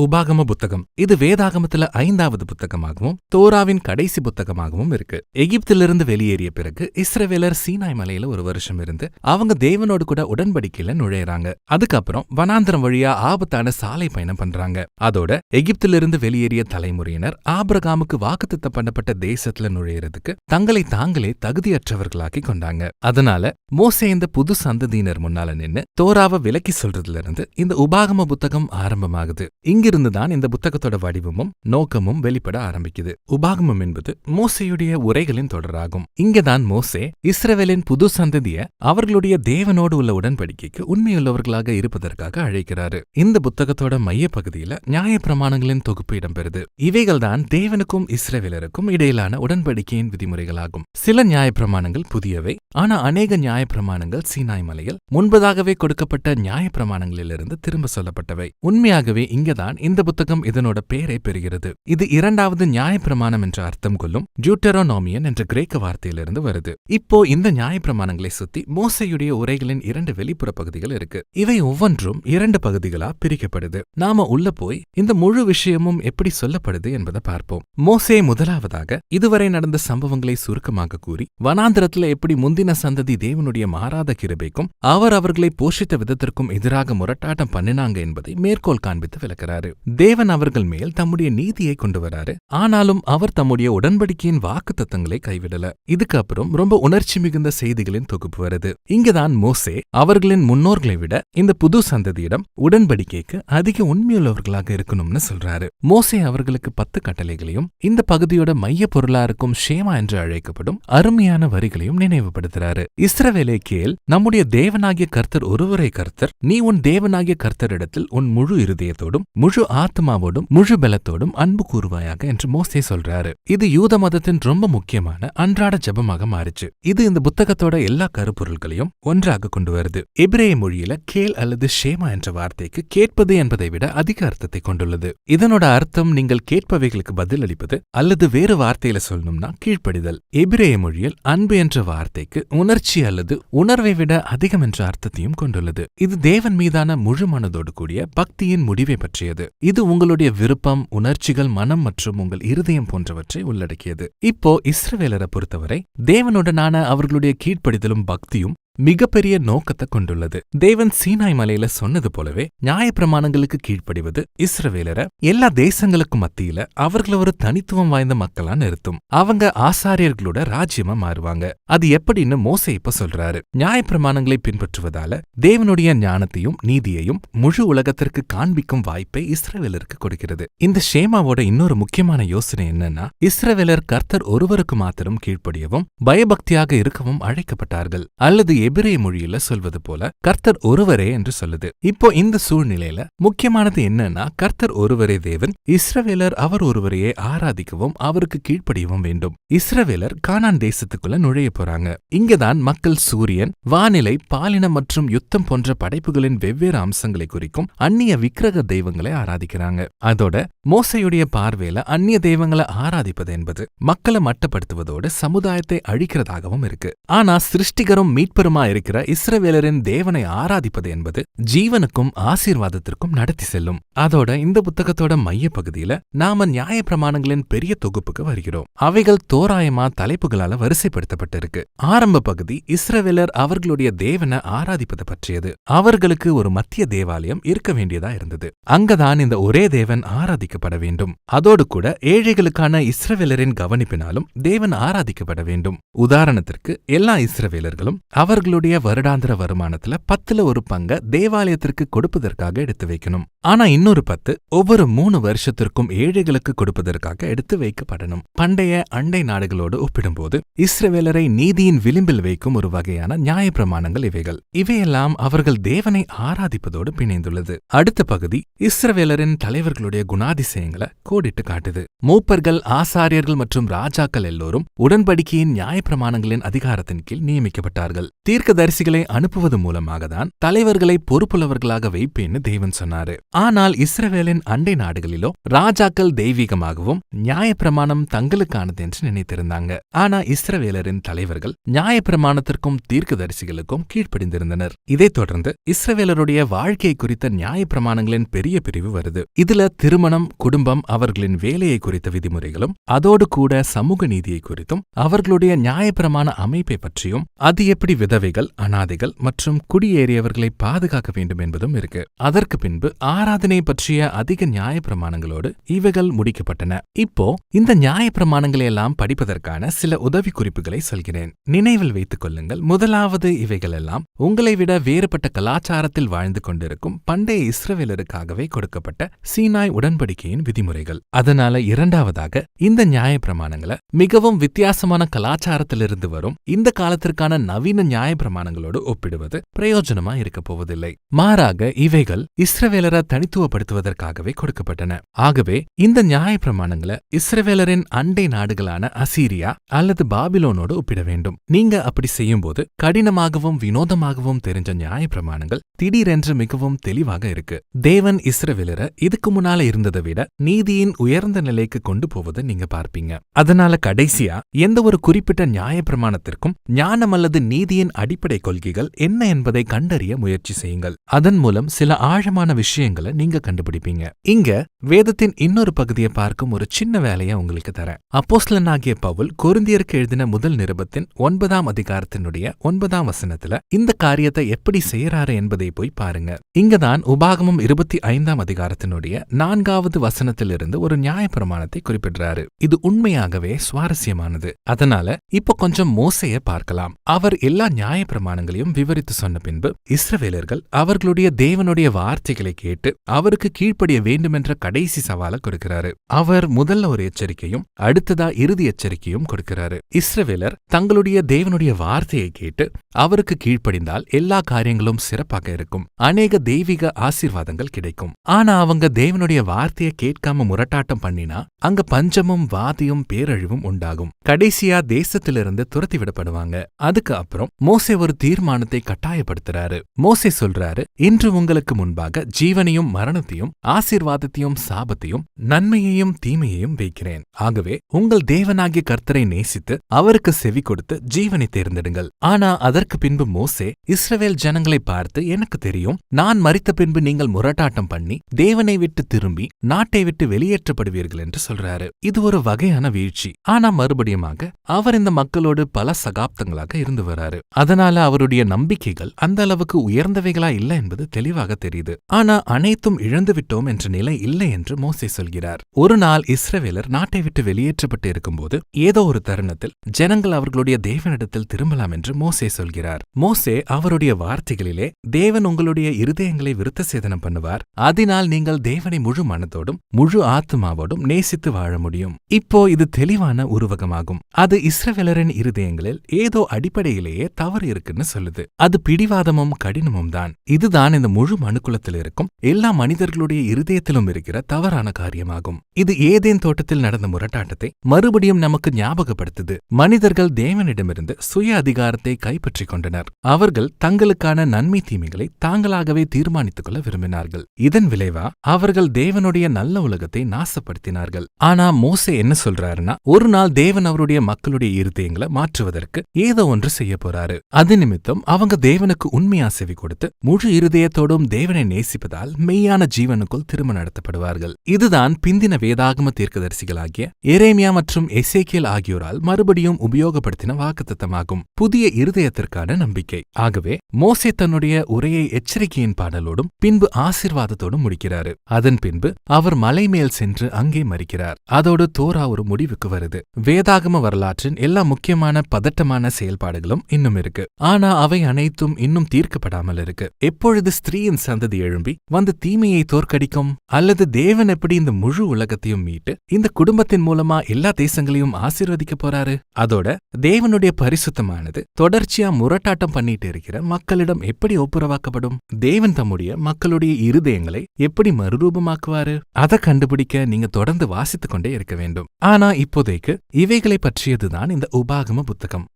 உபாகம புத்தகம். இது வேதாகமத்துல ஐந்தாவது புத்தகமாகவும் தோராவின் கடைசி புத்தகமாகவும் இருக்கு. எகிப்திலிருந்து வெளியேறிய பிறகு இஸ்ரவேலர் சீனாய் மலையில ஒரு வருஷம் இருந்து அவங்க தேவனோடு கூட உடன்படிக்கையில நுழையறாங்க. அதுக்கப்புறம் வனாந்திரம் வழியா ஆபத்தான சாலை பயணம் பண்றாங்க. அதோட எகிப்திலிருந்து வெளியேறிய தலைமுறையினர் ஆபிரகாமுக்கு வாக்குத்தத்தம் பண்ணப்பட்ட தேசத்துல நுழையறதுக்கு தங்களை தாங்களே தகுதியற்றவர்களாக்கி கொண்டாங்க. அதனால மோசே இந்த புது சந்ததியினர் முன்னால நின்னு தோராவை விலக்கி சொல்றதுல இருந்து இந்த உபாகம புத்தகம் ஆரம்பமாகுது. இங்க அங்கிருந்துதான் இந்த புத்தகத்தோட வடிவமும் நோக்கமும் வெளிப்பட ஆரம்பிக்குது. உபாகமம் என்பது மோசையுடைய உரைகளின் தொடராகும். இங்கதான் மோசே இஸ்ரவேலின் புது சந்ததிய அவர்களுடைய தேவனோடு உள்ள உடன்படிக்கைக்கு உண்மையுள்ளவர்களாக இருப்பதற்காக அழைக்கிறாரு. இந்த புத்தகத்தோட மைய பகுதியில நியாயப்பிரமாணங்களின் தொகுப்பு இடம்பெறுது. இவைகள்தான் தேவனுக்கும் இஸ்ரவேலருக்கும் இடையிலான உடன்படிக்கையின் விதிமுறைகளாகும். சில நியாய பிரமாணங்கள் புதியவை ஆனா அநேக நியாய பிரமாணங்கள் சீனாய் மலையில் முன்பதாகவே கொடுக்கப்பட்ட நியாய பிரமாணங்களிலிருந்து திரும்ப சொல்லப்பட்டவை. உண்மையாகவே இங்கதான் இந்த புத்தகம் இதனோட பேரை பெறுகிறது. இது இரண்டாவது நியாயப்பிரமாணம் என்ற அர்த்தம் கொள்ளும் ஜூட்டரோனோமியன் என்ற கிரேக்க வார்த்தையிலிருந்து வருது. இப்போ இந்த நியாயப்பிரமாணங்களை சுத்தி மோசையுடைய உரைகளின் இரண்டு வெளிப்புற பகுதிகள் இருக்கு. இவை ஒவ்வொன்றும் இரண்டு பகுதிகளா பிரிக்கப்படுது. நாம உள்ள போய் இந்த முழு விஷயமும் எப்படி சொல்லப்படுது என்பதை பார்ப்போம். மோசே முதலாவதாக இதுவரை நடந்த சம்பவங்களை சுருக்கமாக கூறி வனாந்திரத்துல எப்படி முந்தின சந்ததி தேவனுடைய மாறாத கிருபைக்கும் அவர் அவர்களை போஷித்த விதத்திற்கும் எதிராக முரட்டாட்டம் பண்ணினாங்க என்பதை மேற்கோள் காண்பித்து விளக்கிறாரு. தேவன் அவர்கள் மேல் தம்முடைய நீதியை கொண்டு வராரு. ஆனாலும் அவர் தம்முடைய உடன்படிக்கையின் வாக்கு தத்தங்களை கைவிடல. இதுக்கு அப்புறம் ரொம்ப உணர்ச்சி மிகுந்த செய்திகளின் தொகுப்பு வருது. இங்கதான் மோசே அவர்களின் முன்னோர்களை விட இந்த புது சந்ததியிடம் உடன்படிக்கைக்கு அதிக உண்மையுள்ளவர்களாக இருக்கணும்னு சொல்றாரு. மோசே அவர்களுக்கு பத்து கட்டளைகளையும் இந்த பகுதியோட மைய பொருளா இருக்கும் ஷேமா என்று அழைக்கப்படும் அருமையான வரிகளையும் நினைவுபடுத்துறாரு. இஸ்ரவேலே கேள் நம்முடைய தேவனாகிய கர்த்தர் ஒருவரை கர்த்தர் நீ உன் தேவனாகிய கர்த்தரிடத்தில் உன் முழு இருதயத்தோடும் முழு ஆத்மாவோடும் முழு பலத்தோடும் அன்பு கூறுவாயாக என்று மோசே சொல்றாரு. இது யூத மதத்தின் ரொம்ப முக்கியமான அன்றாட ஜெபமாக மாறுச்சு. இது இந்த புத்தகத்தோட எல்லா கருப்பொருள்களையும் ஒன்றாக கொண்டு வருது. எபிரேய மொழியில கேள் அல்லது ஷேமா என்ற வார்த்தைக்கு கேட்பது என்பதை விட அதிக அர்த்தத்தை கொண்டுள்ளது. இதனோட அர்த்தம் நீங்கள் கேட்பவைகளுக்கு பதில் அளிப்பது அல்லது வேறு வார்த்தையில சொல்லணும்னா கீழ்ப்படிதல். எபிரேய மொழியில் அன்பு என்ற வார்த்தைக்கு உணர்ச்சி அல்லது உணர்வை விட அதிகம் என்ற அர்த்தத்தையும் கொண்டுள்ளது. இது தேவன் மீதான முழு மனதோடு கூடிய பக்தியின் முடிவை பற்றியது. இது உங்களுடைய விருப்பம் உணர்ச்சிகள் மனம் மற்றும் உங்கள் இருதயம் போன்றவற்றை உள்ளடக்கியது. இப்போ இஸ்ரவேலரை பொறுத்தவரை தேவனுடனான அவர்களுடைய கீழ்ப்படிதலும் பக்தியும் மிகப்பெரிய நோக்கத்தை கொண்டுள்ளது. தேவன் சீனாய் மலையில சொன்னது போலவே நியாயப்பிரமாணங்களுக்கு கீழ்ப்படிவது இஸ்ரவேலர எல்லா தேசங்களுக்கும் மத்தியில அவர்கள ஒரு தனித்துவம் வாய்ந்த மக்களா நிறுத்தும். அவங்க ஆசாரியர்களோட ராஜ்யமா மாறுவாங்க. அது எப்படின்னு மோசே இப்ப சொல்றாரு. நியாயப்பிரமாணங்களை பின்பற்றுவதால தேவனுடைய ஞானத்தையும் நீதியையும் முழு உலகத்திற்கு காண்பிக்கும் வாய்ப்பை இஸ்ரவேலருக்கு கொடுக்கிறது. இந்த ஷேமாவோட இன்னொரு முக்கியமான யோசனை என்னன்னா இஸ்ரவேலர் கர்த்தர் ஒருவருக்கு மாத்திரம் கீழ்ப்படியவும் பயபக்தியாக இருக்கவும் அழைக்கப்பட்டார்கள். அல்லது எபிரே மொழியில சொல்வது போல கர்த்தர் ஒருவரே என்று சொல்லுது. இப்போ இந்த சூழ்நிலையில முக்கியமானது என்னன்னா கர்த்தர் ஒருவரே தேவன் இஸ்ரவேலர் அவர் ஒருவரையே ஆராதிக்கவும் அவருக்கு கீழ்ப்படியவும் வேண்டும். இஸ்ரவேலர் கானான் தேசத்துக்குள்ள நுழைய போறாங்க. இங்கதான் மக்கள் சூரியன் வானிலை பாலினம் மற்றும் யுத்தம் போன்ற படைப்புகளின் வெவ்வேறு அம்சங்களை குறிக்கும் அந்நிய விக்கிரக தெய்வங்களை ஆராதிக்கிறாங்க. அதோட மோசையுடைய பார்வையில அந்நிய தெய்வங்களை ஆராதிப்பது என்பது மக்களை மட்டப்படுத்துவதோடு சமுதாயத்தை அழிக்கிறதாகவும் இருக்கு. ஆனா சிருஷ்டிகரும் மீட்பரும் இருக்கிற இஸ்ரவேலரின் தேவனை ஆராதிப்பது என்பது ஜீவனுக்கும் ஆசீர்வாதத்திற்கும் நடத்தி செல்லும். அதோட இந்த புத்தகத்தோட மைய பகுதியில நாம நியாய பிரமாணங்களின் பெரிய தொகுப்புக்கு வருகிறோம். அவைகள் தோராயமா தலைப்புகளால வரிசைப்படுத்தப்பட்டிருக்கு. ஆரம்ப பகுதி இஸ்ரவேலர் அவர்களுடைய தேவனை ஆராதிப்பது பற்றியது. அவர்களுக்கு ஒரு மத்திய தேவாலயம் இருக்க வேண்டியதா இருந்தது. அங்கதான் இந்த ஒரே தேவன் ஆராதிக்கப்பட வேண்டும். அதோடு கூட ஏழைகளுக்கான இஸ்ரவேலரின் கவனிப்பினாலும் தேவன் ஆராதிக்கப்பட வேண்டும். உதாரணத்திற்கு எல்லா இஸ்ரவேலர்களும் அவர் அவர்களுடைய வருடாந்திர வருமானத்துல பத்துல ஒரு பங்க தேவாலயத்திற்கு கொடுப்பதற்காக எடுத்து வைக்கணும். ஆனா இன்னொரு பத்து ஒவ்வொரு மூணு வருஷத்திற்கும் ஏழைகளுக்கு கொடுப்பதற்காக எடுத்து வைக்கப்படணும். பண்டைய அண்டை நாடுகளோடு ஒப்பிடும்போது இஸ்ரவேலரை நீதியின் விளிம்பில் வைக்கும் ஒரு வகையான நியாயப்பிரமாணங்கள் இவைகள். இவையெல்லாம் அவர்கள் தேவனை ஆராதிப்பதோடு பிணைந்துள்ளது. அடுத்த பகுதி இஸ்ரவேலரின் தலைவர்களுடைய குணாதிசயங்களை கோடிட்டு காட்டுது. மூப்பர்கள் ஆசாரியர்கள் மற்றும் ராஜாக்கள் எல்லோரும் உடன்படிக்கையின் நியாயப்பிரமாணங்களின் அதிகாரத்தின் கீழ் நியமிக்கப்பட்டார்கள். தீர்க்கதரிசிகளை அனுப்புவது மூலமாக தான் தலைவர்களை பொறுப்புள்ளவர்களாக வைப்பேன்னு தெய்வன் சொன்னாரு. ஆனால் இஸ்ரவேலின் அண்டை நாடுகளிலோ ராஜாக்கள் தெய்வீகமாகவும் நியாயப்பிரமாணம் தங்களுக்கானது என்று நினைத்திருந்தாங்க. ஆனா இஸ்ரவேலரின் தலைவர்கள் நியாயப்பிரமாணத்திற்கும் தீர்க்கதரிசிகளுக்கும் கீழ்ப்படிந்திருந்தனர். இதைத் தொடர்ந்து இஸ்ரவேலருடைய வாழ்க்கை குறித்த நியாயப்பிரமாணங்களின் பெரிய பிரிவு வருது. இதுல திருமணம் குடும்பம் அவர்களின் வேலையை குறித்த விதிமுறைகளும் அதோடு கூட சமூக நீதியை குறித்தும் அவர்களுடைய நியாயப்பிரமாண அமைப்பை பற்றியும் அது எப்படி விதவைகள் அனாதைகள் மற்றும் குடியேறியவர்களை பாதுகாக்க வேண்டும் என்பதும் இருக்கு. அதற்கு பின்பு ஆராதனை பற்றிய அதிக நியாயப்பிரமாணங்களோடு இவைகள் முடிக்கப்பட்டன. இப்போ இந்த நியாயப்பிரமாணங்களை எல்லாம் படிப்பதற்கான சில உதவி குறிப்புகளை சொல்கிறேன். நினைவில் வைத்துக் கொள்ளுங்கள் முதலாவது இவைகள் எல்லாம் உங்களை விட வேறுபட்ட கலாச்சாரத்தில் வாழ்ந்து கொண்டிருக்கும் பண்டைய இஸ்ரவேலருக்காகவே கொடுக்கப்பட்ட சீனாய் உடன்படிக்கையின் விதிமுறைகள். அதனால இரண்டாவதாக இந்த நியாயப்பிரமாணங்களை மிகவும் வித்தியாசமான கலாச்சாரத்திலிருந்து வரும் இந்த காலத்திற்கான நவீன நியாய நியாயப்பிரமாணங்களோடு ஒப்பிடுவது பிரயோஜனமா இருக்க போவதில்லை. மாறாக இவைகள் இஸ்ரவேலரை தனித்துவப்படுத்துவதற்காகவே கொடுக்கப்பட்டன. ஆகவே இந்த நியாயப்பிரமாணங்களை இஸ்ரவேலரின் அண்டை நாடுகளான அசீரியா அல்லது பாபிலோனோடு ஒப்பிட வேண்டும். நீங்க அப்படி செய்யும்போது கடினமாகவும் வினோதமாகவும் தெரிஞ்ச நியாயப்பிரமாணங்கள் திடீரென்று மிகவும் தெளிவாக இருக்கு. தேவன் இஸ்ரவேலரை இதுக்கு முன்னால இருந்ததை விட நீதியின் உயர்ந்த நிலைக்கு கொண்டு போவதை நீங்க பார்ப்பீங்க. அதனால கடைசியா எந்த ஒரு குறிப்பிட்ட நியாயப்பிரமாணத்திற்கும் ஞானம் அல்லது நீதியின் அடிப்படை கொள்கைகள் என்ன என்பதை கண்டறிய முயற்சி செய்யுங்கள். அதன் மூலம் சில ஆழமான விஷயங்களை நீங்க கண்டுபிடிப்பீங்க. இங்க வேதத்தின் இன்னொரு பகுதியை பார்க்கும் ஒரு சின்ன வேலையை உங்களுக்கு தரேன். அப்போஸ்லன் ஆகிய பவுல் கொருந்தியருக்கு எழுதின முதல் நிருபத்தின் ஒன்பதாம் அதிகாரத்தினுடைய ஒன்பதாம் வசனத்துல இந்த காரியத்தை எப்படி செய்யறாரு என்பதை போய் பாருங்க. இங்கதான் உபாகமம் இருபத்தி ஐந்தாம் அதிகாரத்தினுடைய நான்காவது வசனத்திலிருந்து ஒரு நியாயப்பிரமாணத்தை குறிப்பிடுறாரு. இது உண்மையாகவே சுவாரஸ்யமானது. அதனால இப்ப கொஞ்சம் மோசைய பார்க்கலாம். அவர் எல்லா நியாயப்பிரமாணங்களையும் விவரித்து சொன்ன பின்பு இஸ்ரவேலர்கள் அவர்களுடைய தேவனுடைய வார்த்தைகளை கேட்டு அவருக்கு கீழ்ப்படிய வேண்டுமென்ற கடைசி சவாலை கொடுக்கிறாரு. அவர் முதல்ல ஒரு எச்சரிக்கையும் அடுத்ததா இறுதி எச்சரிக்கையும் கொடுக்கிறாரு. இஸ்ரவேலர் தங்களுடைய தேவனுடைய வார்த்தையை கேட்டு அவருக்கு கீழ்ப்படிந்தால் எல்லா காரியங்களும் சிறப்பாக இருக்கும். அநேக தெய்வீக ஆசீர்வாதங்கள் கிடைக்கும். ஆனா அவங்க தேவனுடைய வார்த்தையை கேட்காம முரட்டாட்டம் பண்ணினா அங்க பஞ்சமும் வாதியும் பேரழிவும் உண்டாகும். கடைசியா தேசத்திலிருந்து துரத்தி விடப்படுவாங்க. அதுக்கு அப்புறம் மோசே மோசே ஒரு தீர்மானத்தை கட்டாயப்படுத்துறாரு. மோசே சொல்றாரு இன்று உங்களுக்கு முன்பாக ஜீவனையும் மரணத்தையும் ஆசீர்வாதத்தையும் சாபத்தையும் நன்மையையும் தீமையையும் வைக்கிறேன். ஆகவே உங்கள் தேவனாகிய கர்த்தரை நேசித்து அவருக்கு செவி கொடுத்து ஜீவனை தேர்ந்தெடுங்கள். ஆனா அதற்கு பின்பு மோசே இஸ்ரவேல் ஜனங்களை பார்த்து எனக்கு தெரியும் நான் மறித்த பின்பு நீங்கள் முரட்டாட்டம் பண்ணி தேவனை விட்டு திரும்பி நாட்டை விட்டு வெளியேற்றப்படுவீர்கள் என்று சொல்றாரு. இது ஒரு வகையான வீழ்ச்சி. ஆனா மறுபடியுமாக அவர் இந்த மக்களோடு பல சகாப்தங்களாக இருந்து வராரு. அதனால அவருடைய நம்பிக்கைகள் அந்த அளவுக்கு உயர்ந்தவைகளா இல்லை என்பது தெளிவாக தெரியுது. ஆனா அனைத்தும் இழந்துவிட்டோம் என்ற நிலை இல்லை என்று மோசே சொல்கிறார். ஒரு நாள் இஸ்ரவேலர் நாட்டை விட்டு வெளியேற்றப்பட்டு இருக்கும்போது ஏதோ ஒரு தருணத்தில் ஜனங்கள் அவர்களுடைய தேவனிடத்தில் திரும்பலாம் என்று மோசே சொல்கிறார். மோசே அவருடைய வார்த்தைகளிலே தேவன் உங்களுடைய இருதயங்களை விருத்த சேதனம் பண்ணுவார். அதனால் நீங்கள் தேவனை முழு மனத்தோடும் முழு ஆத்மாவோடும் நேசித்து வாழ முடியும். இப்போ இது தெளிவான உருவகமாகும். அது இஸ்ரவேலரின் இருதயங்களில் ஏதோ அடிப்படையிலேயே தவறு தவறு இருக்குன்னு சொல்லுது. அது பிடிவாதமும் கடினமும் தான். இதுதான் இந்த முழு மனுக்குலத்தில் இருக்கும். எல்லா மனிதர்களுடைய இருதயத்திலும் இருக்கிற தவறான காரியமாகும். இது ஏதேன் தோட்டத்தில் நடந்த முரட்டாட்டத்தை மறுபடியும் நமக்கு ஞாபகப்படுத்துது. மனிதர்கள் தேவனிடமிருந்து சுய அதிகாரத்தை கைப்பற்றிக் கொண்டனர். அவர்கள் தங்களுக்கான நன்மை தீமைகளை தாங்களாகவே தீர்மானித்துக் கொள்ள விரும்பினார்கள். இதன் விளைவா அவர்கள் தேவனுடைய நல்ல உலகத்தை நாசப்படுத்தினார்கள். ஆனா மோசே என்ன சொல்றாருன்னா ஒரு நாள் தேவன் அவருடைய மக்களுடைய இருதயங்களை மாற்றுவதற்கு ஏதோ ஒன்று செய்ய போறாரு. அது நிமித்தம் அவங்க தேவனுக்கு உண்மையா செவி கொடுத்து முழு இருதயத்தோடும் தேவனை நேசிப்பதால் மெய்யான ஜீவனுக்குள் திருமணம் நடத்தப்படுவார்கள். இதுதான் பிந்தின வேதாகம தீர்க்கதரிசிகளாகிய எரேமியா மற்றும் எசேக்கியல் ஆகியோரால் மறுபடியும் உபயோகப்படுத்தின வாக்குத்தத்தமாகும். புதிய இருதயத்திற்கான நம்பிக்கை. ஆகவே மோசே தன்னுடைய உரையை எச்சரிக்கையின் பாடலோடும் பின்பு ஆசிர்வாதத்தோடும் முடிக்கிறாரு. அதன் பின்பு அவர் மலை மேல் சென்று அங்கே மறிக்கிறார் அதோடு தோரா ஒரு முடிவுக்கு வருது. வேதாகம வரலாற்றின் எல்லா முக்கியமான பதட்டமான செயல்பாடுகளும் இன்னும் இருக்கு. ஆனா அவை அனைத்தும் இன்னும் தீர்க்கப்படாமல் இருக்கு. எப்பொழுது ஸ்திரீயின் சந்ததி எழும்பி வந்து தீமையை தோற்கடிக்கும்? அல்லது தேவன் எப்படி இந்த முழு உலகத்தையும் மீட்டு இந்த குடும்பத்தின் மூலமா எல்லா தேசங்களையும் ஆசீர்வதிக்க போறாரு? அதோட தேவனுடைய பரிசுத்தமானது தொடர்ச்சியா முரட்டாட்டம் பண்ணிட்டு இருக்கிற மக்களிடம் எப்படி ஒப்புரவாக்கப்படும்? தேவன் தம்முடைய மக்களுடைய இருதயங்களை எப்படி மறுரூபமாக்குவாரு? அதை கண்டுபிடிக்க நீங்க தொடர்ந்து வாசித்துக் கொண்டே இருக்க வேண்டும். ஆனா இப்போதைக்கு இவைகளை பற்றியதுதான் இந்த உபாகம புத்தகம்.